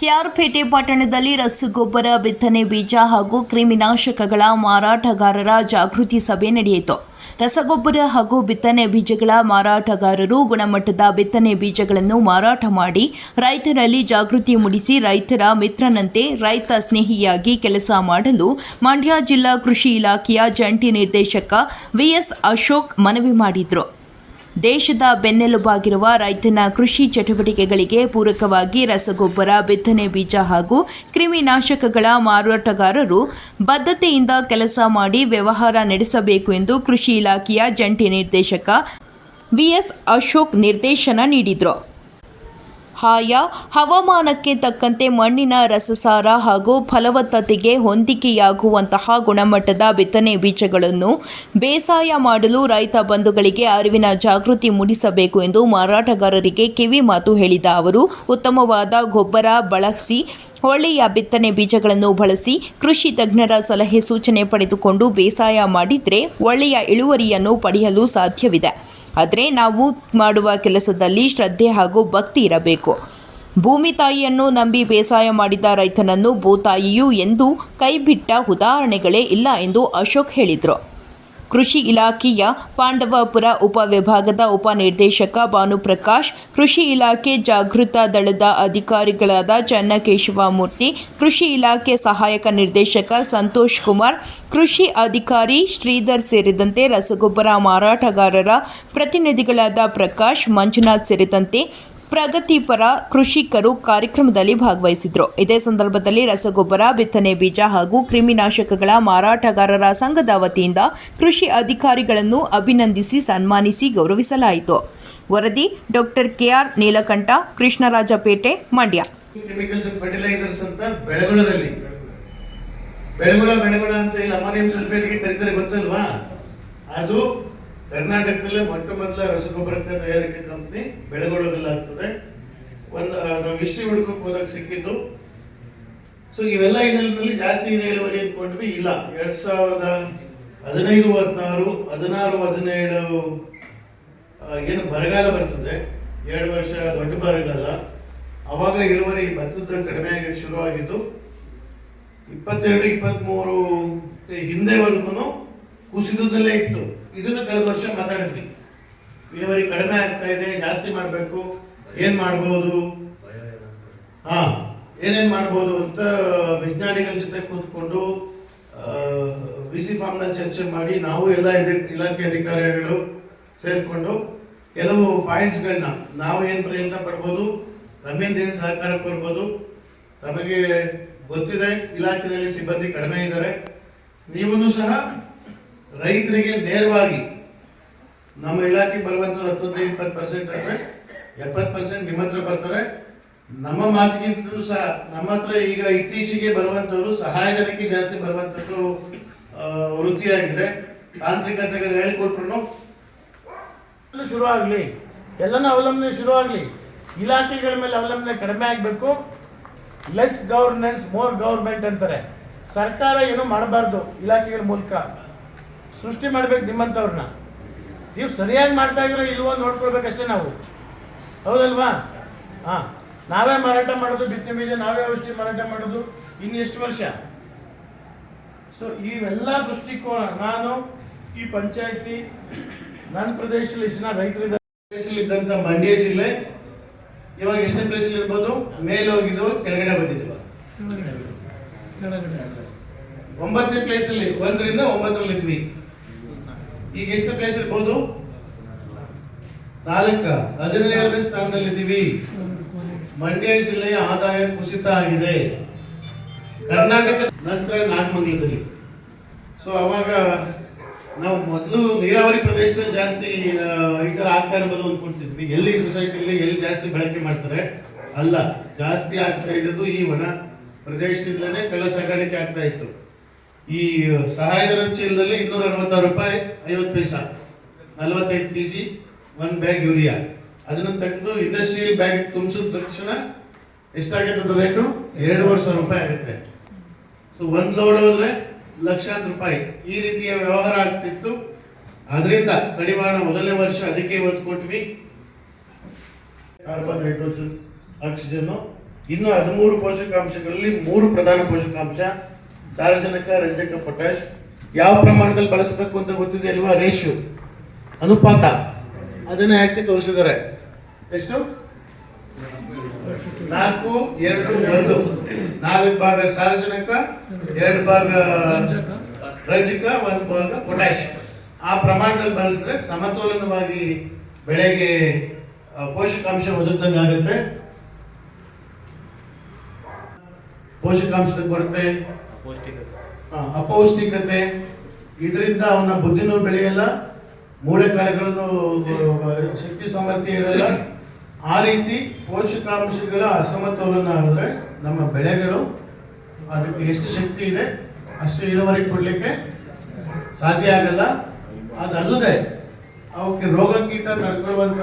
ಕೆಆರ್ಪೇಟೆ ಪಟ್ಟಣದಲ್ಲಿ ರಸಗೊಬ್ಬರ, ಬಿತ್ತನೆ ಬೀಜ ಹಾಗೂ ಕ್ರಿಮಿನಾಶಕಗಳ ಮಾರಾಟಗಾರರ ಜಾಗೃತಿ ಸಭೆ ನಡೆಯಿತು. ರಸಗೊಬ್ಬರ ಹಾಗೂ ಬಿತ್ತನೆ ಬೀಜಗಳ ಮಾರಾಟಗಾರರು ಗುಣಮಟ್ಟದ ಬಿತ್ತನೆ ಬೀಜಗಳನ್ನು ಮಾರಾಟ ಮಾಡಿ, ರೈತರಲ್ಲಿ ಜಾಗೃತಿ ಮೂಡಿಸಿ ರೈತರ ಮಿತ್ರನಂತೆ ರೈತ ಸ್ನೇಹಿಯಾಗಿ ಕೆಲಸ ಮಾಡಲು ಮಂಡ್ಯ ಜಿಲ್ಲಾ ಕೃಷಿ ಇಲಾಖೆಯ ಜಂಟಿ ನಿರ್ದೇಶಕ ವಿಎಸ್ ಅಶೋಕ್ ಮನವಿ ಮಾಡಿದರು. ದೇಶದ ಬೆನ್ನೆಲುಬಾಗಿರುವ ರೈತನ ಕೃಷಿ ಚಟುವಟಿಕೆಗಳಿಗೆ ಪೂರಕವಾಗಿ ರಸಗೊಬ್ಬರ, ಬಿತ್ತನೆ ಬೀಜ ಹಾಗೂ ಕ್ರಿಮಿನಾಶಕಗಳ ಮಾರಾಟಗಾರರು ಬದ್ಧತೆಯಿಂದ ಕೆಲಸ ಮಾಡಿ ವ್ಯವಹಾರ ನಡೆಸಬೇಕು ಎಂದು ಕೃಷಿ ಇಲಾಖೆಯ ಜಂಟಿ ನಿರ್ದೇಶಕ ವಿಎಸ್ ಅಶೋಕ್ ನಿರ್ದೇಶನ ನೀಡಿದರು. ಆಯಾ ಹವಾಮಾನಕ್ಕೆ ತಕ್ಕಂತೆ ಮಣ್ಣಿನ ರಸಸಾರ ಹಾಗೂ ಫಲವತ್ತತೆಗೆ ಹೊಂದಿಕೆಯಾಗುವಂತಹ ಗುಣಮಟ್ಟದ ಬಿತ್ತನೆ ಬೀಜಗಳನ್ನು ಬೇಸಾಯ ಮಾಡಲು ರೈತ ಬಂಧುಗಳಿಗೆ ಅರಿವಿನ ಜಾಗೃತಿ ಮೂಡಿಸಬೇಕು ಎಂದು ಮಾರಾಟಗಾರರಿಗೆ ಕಿವಿ ಮಾತು ಹೇಳಿದ ಅವರು, ಉತ್ತಮವಾದ ಗೊಬ್ಬರ ಬಳಸಿ, ಒಳ್ಳೆಯ ಬಿತ್ತನೆ ಬೀಜಗಳನ್ನು ಬಳಸಿ, ಕೃಷಿ ತಜ್ಞರ ಸಲಹೆ ಸೂಚನೆ ಪಡೆದುಕೊಂಡು ಬೇಸಾಯ ಮಾಡಿದರೆ ಒಳ್ಳೆಯ ಇಳುವರಿಯನ್ನು ಪಡೆಯಲು ಸಾಧ್ಯವಿದೆ. ಆದರೆ ನಾವು ಮಾಡುವ ಕೆಲಸದಲ್ಲಿ ಶ್ರದ್ಧೆ ಹಾಗೂ ಭಕ್ತಿ ಇರಬೇಕು. ಭೂಮಿ ತಾಯಿಯನ್ನು ನಂಬಿ ಬೇಸಾಯ ಮಾಡಿದ ರೈತನನ್ನು ಭೂತಾಯಿಯು ಎಂದು ಕೈಬಿಟ್ಟ ಉದಾಹರಣೆಗಳೇ ಇಲ್ಲ ಎಂದು ಅಶೋಕ್ ಹೇಳಿದರು. ಕೃಷಿ ಇಲಾಖೆಯ ಪಾಂಡವಪುರ ಉಪವಿಭಾಗದ ಉಪನಿರ್ದೇಶಕ ಭಾನುಪ್ರಕಾಶ್, ಕೃಷಿ ಇಲಾಖೆ ಜಾಗೃತ ದಳದ ಅಧಿಕಾರಿಗಳಾದ ಚನ್ನಕೇಶವ ಮೂರ್ತಿ ಕೃಷಿ ಇಲಾಖೆ ಸಹಾಯಕ ನಿರ್ದೇಶಕ ಸಂತೋಷ್ ಕುಮಾರ್, ಕೃಷಿ ಅಧಿಕಾರಿ ಶ್ರೀಧರ್ ಸೇರಿದಂತೆ ರಸಗೊಬ್ಬರ ಮಾರಾಟಗಾರರ ಪ್ರತಿನಿಧಿಗಳಾದ ಪ್ರಕಾಶ್, ಮಂಜುನಾಥ್ ಸೇರಿದಂತೆ ಪ್ರಗತಿಪರ ಕೃಷಿಕರು ಕಾರ್ಯಕ್ರಮದಲ್ಲಿ ಭಾಗವಹಿಸಿದ್ರು. ಇದೇ ಸಂದರ್ಭದಲ್ಲಿ ರಸಗೊಬ್ಬರ, ಬಿತ್ತನೆ ಬೀಜ ಹಾಗೂ ಕ್ರಿಮಿನಾಶಕಗಳ ಮಾರಾಟಗಾರರ ಸಂಘದ ವತಿಯಿಂದ ಕೃಷಿ ಅಧಿಕಾರಿಗಳನ್ನು ಅಭಿನಂದಿಸಿ ಸನ್ಮಾನಿಸಿ ಗೌರವಿಸಲಾಯಿತು. ವರದಿ doctor K R Neelakantha, Krishnarajapete, Mandya. ಅಂತ ಗೊತ್ತಲ್ವಾ? ಅದು ಕರ್ನಾಟಕದಲ್ಲೇ ಮೊಟ್ಟ ಮೊದಲ ರಸಗೊಬ್ಬರಕ್ಕೆ ತಯಾರಿಕೆ ಕಂಪ್ನಿ ಬೆಳಗೊಳ್ಳೋದಲ್ಲಾಗ್ತದೆ ಒಂದು ನಾವು ಹಿಸ್ಟ್ರಿ ಹುಡುಕಕ್ಕೆ ಹೋದಾಗ ಸಿಕ್ಕಿದ್ದು. ಸೊ ಇವೆಲ್ಲ ಹಿನ್ನೆಲೆಯಲ್ಲಿ ಜಾಸ್ತಿ ನೀರು ಇಳುವರಿ ಅಂದ್ಕೊಂಡ್ವಿ ಇಲ್ಲ. ಎರಡ್ ಸಾವಿರದ ಹದಿನೈದು, ಹದಿನಾರು ಹದಿನಾರು, ಹದಿನೇಳು ಏನು ಬರಗಾಲ ಬರ್ತದೆ. ಎರಡು ವರ್ಷ ದೊಡ್ಡ ಬರಗಾಲ. ಅವಾಗ ಇಳುವರಿ ಭತ್ತದ ಕಡಿಮೆ ಆಗಕ್ಕೆ ಶುರುವಾಗಿದ್ದು. ಇಪ್ಪತ್ತೆರಡು ಇಪ್ಪತ್ತ್ಮೂರು ಹಿಂದೆವರೆಗೂ ಕುಸಿತದಲ್ಲೇ ಇತ್ತು. ಇದನ್ನು ಕಳೆದ ವರ್ಷ ಮಾತಾಡಿದ್ವಿ. ಇಳುವರಿ ಕಡಿಮೆ ಆಗ್ತಾ ಇದೆ, ಜಾಸ್ತಿ ಮಾಡಬೇಕು. ಏನ್ ಮಾಡ್ಬೋದು? ಹಾ, ಏನೇನ್ ಮಾಡ್ಬೋದು ಅಂತ ವಿಜ್ಞಾನಿಗಳ ಜೊತೆ ಕೂತ್ಕೊಂಡು ವಿ ಸಿ ಫಾರ್ಮ್ನಲ್ಲಿ ಚರ್ಚೆ ಮಾಡಿ ನಾವು ಎಲ್ಲ ಇಲಾಖೆ ಅಧಿಕಾರಿಗಳು ಸೇರ್ಕೊಂಡು ಕೆಲವು ಪಾಯಿಂಟ್ಸ್ಗಳನ್ನ ನಾವು ಏನು ಪ್ರಯತ್ನ ಪಡ್ಬೋದು, ನಮ್ಮಿಂದ ಏನು ಸಹಕಾರ ಕೊಡ್ಬೋದು, ನಮಗೆ ಗೊತ್ತಿದೆ ಇಲಾಖೆಯಲ್ಲಿ ಸಿಬ್ಬಂದಿ ಕಡಿಮೆ ಇದ್ದಾರೆ. ನೀವು ಸಹ ರೈತರಿಗೆ ನೇರವಾಗಿ ನಮ್ಮ ಇಲಾಖೆ ಬರುವಂಥವ್ರು ಹತ್ತೊಂದು ಇಪ್ಪತ್ತು ಪರ್ಸೆಂಟ್ ಅಂದರೆ ಎಪ್ಪತ್ತು ಪರ್ಸೆಂಟ್ ನಿಮ್ಮ ಹತ್ರ ಬರ್ತಾರೆ. ನಮ್ಮ ಮಾತಿಗಿಂತಲೂ ಸಹ ನಮ್ಮ ಹತ್ರ ಈಗ ಇತ್ತೀಚೆಗೆ ಬರುವಂಥವ್ರು ಸಹಾಯಧನಕ್ಕೆ ಜಾಸ್ತಿ ಬರುವಂಥದ್ದು ವೃತ್ತಿಯಾಗಿದೆ. ತಾಂತ್ರಿಕತೆಗೆ ಹೇಳಿಕೊಟ್ರು ಶುರು ಆಗಲಿ. ಎಲ್ಲನೂ ಅವಲಂಬನೆ ಶುರು ಆಗಲಿ. ಇಲಾಖೆಗಳ ಮೇಲೆ ಅವಲಂಬನೆ ಕಡಿಮೆ ಆಗಬೇಕು. ಲೆಸ್ ಗವರ್ನೆನ್ಸ್ ಮೋರ್ ಗೌರ್ಮೆಂಟ್ ಅಂತಾರೆ. ಸರ್ಕಾರ ಏನು ಮಾಡಬಾರ್ದು ಇಲಾಖೆಗಳ ಮೂಲಕ. ಸೃಷ್ಟಿ ಮಾಡ್ಬೇಕು ನಿಮ್ಮಂಥವ್ರನ್ನ ನೀವು ಸರಿಯಾಗಿ ಮಾಡ್ತಾ ಇದ್ರೆ ಇಲ್ವೋ ನೋಡ್ಕೊಳ್ಬೇಕಷ್ಟೇ ನಾವು. ಹೌದಲ್ವಾ? ಹಾಂ. ನಾವೇ ಮಾರಾಟ ಮಾಡೋದು ಬಿತ್ತನೆ ಬೀಜ ನಾವೇ ಔಷಧಿ ಮಾರಾಟ ಮಾಡೋದು ಇನ್ನು ಎಷ್ಟು ವರ್ಷ? ಸೊ ಇವೆಲ್ಲ ದೃಷ್ಟಿಕೋನ ನಾನು ಈ ಪಂಚಾಯತಿ ನನ್ನ ಪ್ರದೇಶದಲ್ಲಿ ಜನ ಪ್ಲೇಸಲ್ಲಿ ಇದ್ದಂಥ ಮಂಡ್ಯ ಜಿಲ್ಲೆ ಇವಾಗ ಎಷ್ಟನೇ ಪ್ಲೇಸ್ ಇರ್ಬೋದು? ಮೇಲೆ ಹೋಗಿದ್ದು ಕೆಳಗಡೆ ಬಂದಿದ್ವು ಒಂಬತ್ತನೇ ಪ್ಲೇಸಲ್ಲಿ ಒಂದರಿಂದ ಒಂಬತ್ತರಲ್ಲಿ ಇದ್ವಿ ಈಗ ಎಷ್ಟು ಪ್ಲೇಸ್ ಇರ್ಬೋದು? ನಾಲ್ಕ. ಹದಿನೇಳನೇ ಸ್ಥಾನದಲ್ಲಿ ಇದ್ದೀವಿ ಮಂಡ್ಯ ಜಿಲ್ಲೆಯ ಆದಾಯ ಕುಸಿತ ಆಗಿದೆ. ಕರ್ನಾಟಕ ನಂತರ ನಾಗಮಂಗಲದಲ್ಲಿ. ಸೊ ಅವಾಗ ನಾವು ಮೊದಲು ನೀರಾವರಿ ಪ್ರದೇಶದಲ್ಲಿ ಜಾಸ್ತಿ ಈ ಥರ ಆಗ್ತಾ ಇರ್ಬೋದು ಅಂದ್ಕೊಳ್ತಿದ್ವಿ ಎಲ್ಲಿ ಸೊಸೈಟಿಯಲ್ಲಿ ಎಲ್ಲಿ ಜಾಸ್ತಿ ಬಳಕೆ ಮಾಡ್ತಾರೆ? ಅಲ್ಲ. ಜಾಸ್ತಿ ಆಗ್ತಾ ಇದ್ದದ್ದು ಈ ಒಣ ಪ್ರದೇಶದಿಂದಲೇ ಕಳ್ಳ ಸಾಗಾಣಿಕೆ ಆಗ್ತಾ ಇತ್ತು. ಈ ಸಹಾಯಧನ ಚೀಲದಲ್ಲಿ ಇನ್ನೂರ ಅರವತ್ತಾರು ರೂಪಾಯಿ ಐವತ್ತು ಪೈಸಾ ನಲವತ್ತೈದು K G one bag urea. ಅದನ್ನು ತೆಗೆದು ಇಂಡಸ್ಟ್ರಿಯಲ್ ಬ್ಯಾಗ್ ತುಂಬಿಸಿದ ತಕ್ಷಣ ಎಷ್ಟಾಗುತ್ತೆ ರೇಟು ಎರಡೂವರೆ ಸಾವಿರ ರೂಪಾಯಿ ಆಗುತ್ತೆ. ಸೊ ಒಂದು ಲೋಡ್ ಹೋದ್ರೆ ಲಕ್ಷಾಂತರ ರೂಪಾಯಿ. ಈ ರೀತಿಯ ವ್ಯವಹಾರ ಆಗ್ತಿತ್ತು. ಅದರಿಂದ ಕಡಿವಾಣ ಮೊದಲನೇ ವರ್ಷ ಅದಕ್ಕೆ ಒತ್ತು ಕೊಟ್ವಿ. ಕಾರ್ಬನ್ ಹೈಡ್ರೋಜನ್ ಆಕ್ಸಿಜನ್ ಇನ್ನು ಹದಿಮೂರು ಪೋಷಕಾಂಶಗಳಲ್ಲಿ ಮೂರು ಪ್ರಧಾನ ಪೋಷಕಾಂಶ. ಸಾರಜನಕ ರಂಜಕ ಪೊಟ್ಯಾಶ್ ಯಾವ ಪ್ರಮಾಣದಲ್ಲಿ ಬಳಸಬೇಕು ಅಂತ ಗೊತ್ತಿದೆ ಅಲ್ವಾ? ರೇಷಿಯೋ, ಅನುಪಾತ. ಅದನ್ನ ಯಾಕೆ ತೋರಿಸಿದ್ದಾರೆ? ಎಷ್ಟು? ನಾಲ್ಕು, ಎರಡು, ಒಂದು. ನಾಲ್ಕು ಭಾಗ ಸಾರಜನಕ ಎರಡು ಭಾಗ ರಂಜಕ, ಒಂದು ಭಾಗ ಪೊಟ್ಯಾಶ್ ಆ ಪ್ರಮಾಣದಲ್ಲಿ ಬಳಸಿದ್ರೆ ಸಮತೋಲನವಾಗಿ ಬೆಳೆಗೆ ಪೋಷಕಾಂಶ ಒದಗ್ದಂಗೆ ಆಗುತ್ತೆ. ಪೋಷಕಾಂಶದ ಕೊರತೆ ಅಪೌಷ್ಟಿಕತೆ. ಇದರಿಂದ ಅವನ ಬುದ್ಧಿನೂ ಬೆಳೆಯಲ್ಲ ಮೂಳೆ ಕಾಳುಗಳನ್ನು ಶಕ್ತಿ ಸಾಮರ್ಥ್ಯ ಇರಲ್ಲ. ಆ ರೀತಿ ಪೋಷಕಾಂಶಗಳ ಅಸಮತೋಲನ ಆದರೆ ನಮ್ಮ ಬೆಳೆಗಳು, ಅದಕ್ಕೆ ಎಷ್ಟು ಶಕ್ತಿ ಇದೆ, ಅಷ್ಟು ಇಳುವರಿ ಕೊಡಲಿಕ್ಕೆ ಸಾಧ್ಯ ಆಗಲ್ಲ. ಅದಲ್ಲದೆ, ಅವಕ್ಕೆ ರೋಗಕ್ಕಿಂತ ತಡ್ಕೊಳ್ಳುವಂಥ